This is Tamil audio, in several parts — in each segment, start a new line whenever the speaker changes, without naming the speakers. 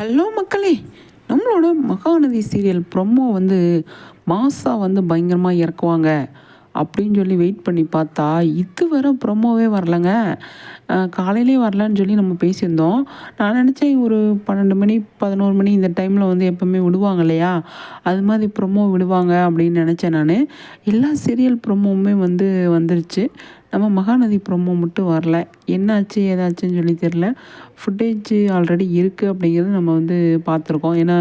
ஹலோ மக்களே. நம்மளோட மகாநதி சீரியல் ப்ரொமோ வந்து மாசா வந்து பயங்கரமாக இறக்குவாங்க அப்படின்னு சொல்லி வெயிட் பண்ணி பார்த்தா இதுவரை ப்ரொமோவே வரலங்க. காலையிலே வரலன்னு சொல்லி நம்ம பேசியிருந்தோம். நான் நினச்சேன் ஒரு பன்னெண்டு மணி பதினோரு மணி இந்த டைமில் வந்து எப்போவுமே விடுவாங்க இல்லையா? அது மாதிரி ப்ரொமோ விடுவாங்க அப்படின்னு நினச்சேன் நான். எல்லா சீரியல் ப்ரொமோவுமே வந்து வந்துருச்சு. நம்ம மகாநதி ப்ரொமோ மட்டும் வரல. என்னாச்சு ஏதாச்சுன்னு சொல்லி தெரில ஃபுட்டேஜ் ஆல்ரெடி இருக்குது அப்படிங்கிறது நம்ம வந்து பார்த்துருக்கோம். ஏன்னா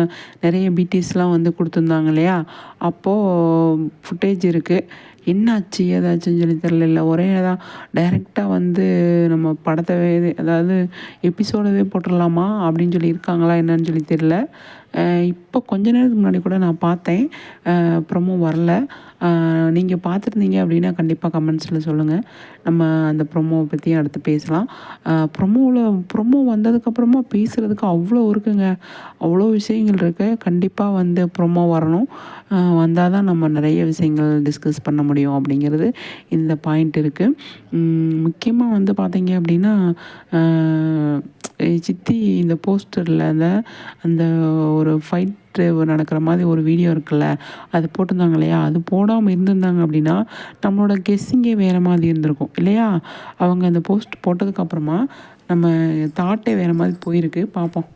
நிறைய பிடிஎஸ்லாம் வந்து கொடுத்துருந்தாங்க இல்லையா? அப்போது ஃபுட்டேஜ் இருக்குது என்னாச்சு ஏதாச்சுன்னு சொல்லி தெரில இல்லை ஒரே தான். டைரெக்டாக வந்து நம்ம படத்தவே அதாவது எபிசோடவே போட்டுடலாமா அப்படின்னு சொல்லி இருக்காங்களா என்னன்னு சொல்லி தெரில இப்போ கொஞ்ச நேரத்துக்கு முன்னாடி கூட நான் பார்த்தேன். ப்ரொமோ வரல. நீங்கள் பார்த்துருந்தீங்க அப்படின்னா கண்டிப்பாக கமெண்ட்ஸில் சொல்லுங்கள் நம்ம அந்த ப்ரொமோவை பற்றியும் அடுத்து பேசலாம். ப்ரொமோவில் ப்ரொமோ வந்ததுக்கப்புறமா பேசுகிறதுக்கு அவ்வளோ இருக்குங்க. அவ்வளோ விஷயங்கள் இருக்குது கண்டிப்பாக வந்து ப்ரொமோ வரணும். வந்தால் தான் நம்ம நிறைய விஷயங்கள் டிஸ்கஸ் பண்ண முடியும் அப்படிங்கிறது இந்த பாயிண்ட் இருக்குது முக்கியமாக வந்து பார்த்தீங்க அப்படின்னா சித்தி இந்த போஸ்டரில் அந்த அந்த ஒரு ஃபைட்டு நடக்கிற மாதிரி ஒரு வீடியோ இருக்குல்ல அது போட்டிருந்தாங்க இல்லையா? அது போடாமல் இருந்திருந்தாங்க அப்படின்னா நம்மளோட கெஸ்ஸிங்கே வேறு மாதிரி இருந்திருக்கும் இல்லையா? அவங்க அந்த போஸ்ட் போட்டதுக்கப்புறமா நம்ம தாட்டே வேறு மாதிரி போயிருக்கு பார்ப்போம்.